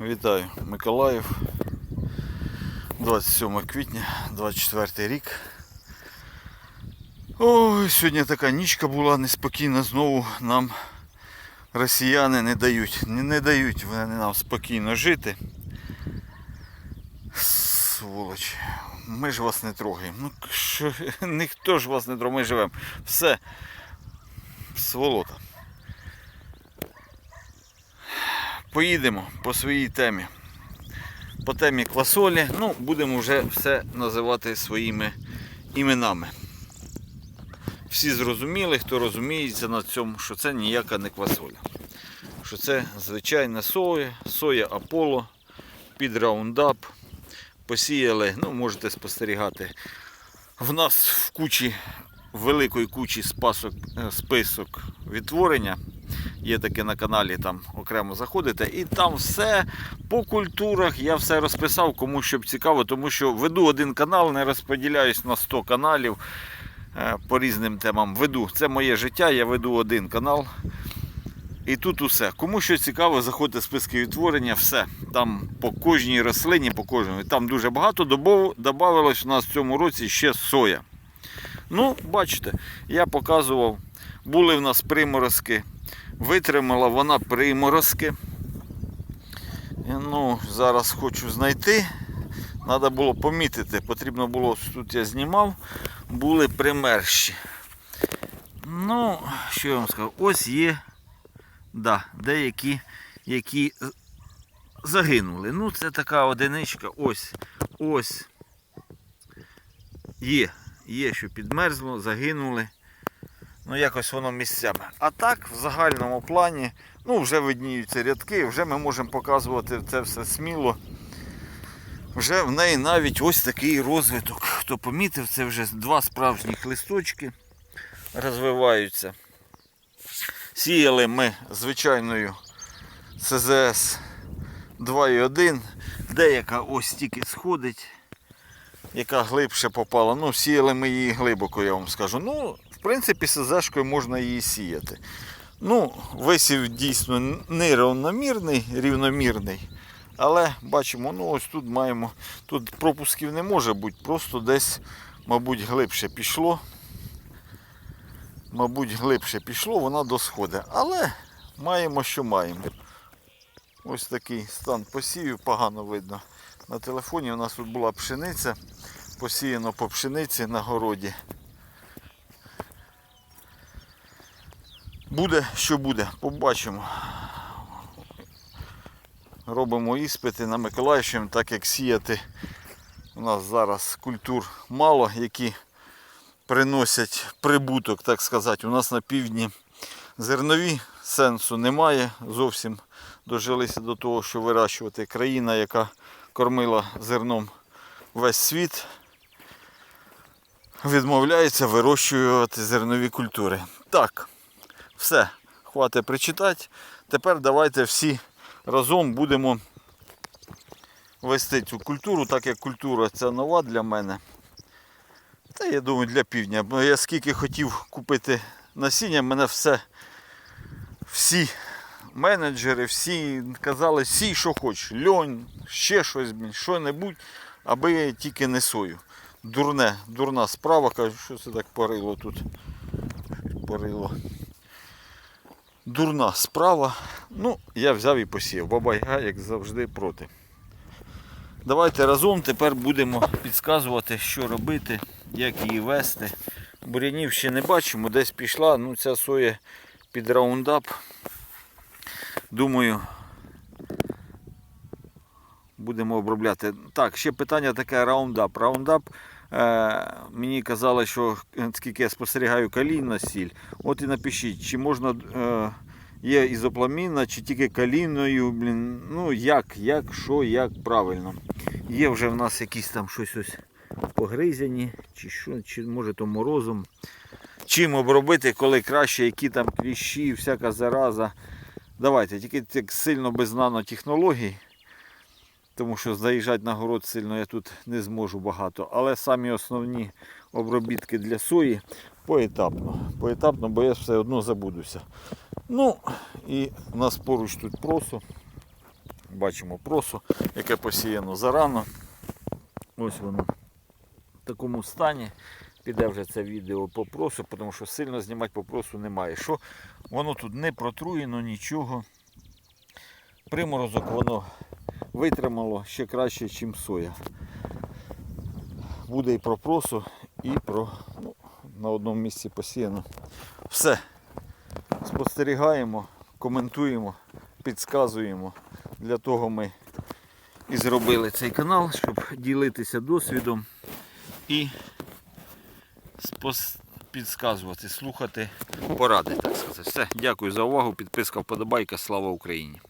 Вітаю, Миколаїв. 27 квітня, 24 рік. Ой, сьогодні така нічка була неспокійна. Знову нам росіяни не дають. Не, не дають вони нам спокійно жити. Сволочі. Ми ж вас не трогаємо. Ну що, ніхто ж вас не трогає, ми живемо. Все. Сволота. Поїдемо по своїй темі. По темі квасолі. Ну, будемо вже все називати своїми іменами. Всі зрозуміли, хто розуміється на цьому, що це ніяка не квасоля. Що це звичайна соя, соя Аполло під раундап. Посіяли, ну, можете спостерігати. В нас в кучі, великої кучі спасок, е, список відтворення. Є таке на каналі, там окремо заходите. І там все по культурах. Я все розписав, кому щоб цікаво, тому що веду один канал, не розподіляюсь на 100 каналів е, по різним темам. Веду. Це моє життя, я веду один канал. І тут усе. Кому що цікаво, заходьте в списки відтворення, все. Там по кожній рослині, по кожному. Там дуже багато. Добав- Добавилось у нас в цьому році ще соя. Ну, бачите, я показував, були в нас приморозки. Витримала вона приморозки. Ну, зараз хочу знайти. Треба було помітити. Потрібно було, тут я знімав, були примерші. Ну, що я вам скажу? Ось є да, деякі, які загинули. Ну, це така одиничка. Ось, ось. Є. Є, що підмерзло, загинули. Ну, якось воно місцями. А так, в загальному плані, ну, вже видніються рядки, вже ми можемо показувати це все сміло. Вже в неї навіть ось такий розвиток. Хто помітив, це вже два справжніх листочки розвиваються. Сіяли ми звичайною СЗС 2.1. Деяка ось тільки сходить, яка глибше попала. Ну, сіяли ми її глибоко, я вам скажу. Ну, в принципі, СЗшкою можна її сіяти. Ну, висів дійсно нерівномірний, рівномірний. Але бачимо, ну ось тут маємо. Тут пропусків не може бути, просто десь, мабуть, глибше пішло. Мабуть, глибше пішло, вона досходить. Але маємо, що маємо. Ось такий стан посівів, погано видно. На телефоні у нас тут була пшениця, посіяно по пшениці на городі. Буде, що буде, побачимо. Робимо іспити на Миколаївщині, так як сіяти. У нас зараз культур мало, які приносять прибуток, так сказати. У нас на півдні зернові сенсу немає. Зовсім дожилися до того, що вирощувати країна, яка кормила зерном весь світ, відмовляється вирощувати зернові культури. Так, все, хватить причитати. Тепер давайте всі разом будемо вести цю культуру, так як культура ця нова для мене. Та я думаю для півдня. Бо я скільки хотів купити насіння, мене все, всі менеджери, всі казали, сій, що хочеш, льонь, ще щось, що-небудь, аби я тільки не сою. Дурне, дурна справа, кажу, що це так порило тут. Порило. Дурна справа. Ну, я взяв і посів. Бабайга, як завжди, проти. Давайте разом тепер будемо підказувати, що робити, як її вести. Бурянів ще не бачимо, десь пішла, ну ця соя під раундап. Думаю, будемо обробляти. Так, ще питання таке раундап. Раундап, мені казали, що е, скільки я спостерігаю калійна сіль. От і напишіть, чи можна е, є ізопламінна, чи тільки калійною. Блін, ну як, як, що, як правильно. Є вже в нас якісь там щось ось погризяні, чи що, чи може то морозом. Чим обробити, коли краще, які там кліщі, всяка зараза. Давайте, тільки так сильно без нанотехнологій, тому що заїжджати на город сильно я тут не зможу багато. Але самі основні обробітки для сої поетапно. Поетапно, бо я все одно забудуся. Ну, і у нас поруч тут просо. Бачимо просу, яке посіяно зарано. Ось воно в такому стані. Піде вже це відео по просу, тому що сильно знімати по просу немає. Що воно тут не протруєно, нічого. Приморозок воно витримало ще краще, ніж соя. Буде і про просу, і про ну, на одному місці посіяно. Все. Спостерігаємо, коментуємо, підказуємо. Для того ми і зробили цей канал, щоб ділитися досвідом і спос... підказувати, слухати поради, так сказати. Все, дякую за увагу. Підписка, вподобайка. Слава Україні!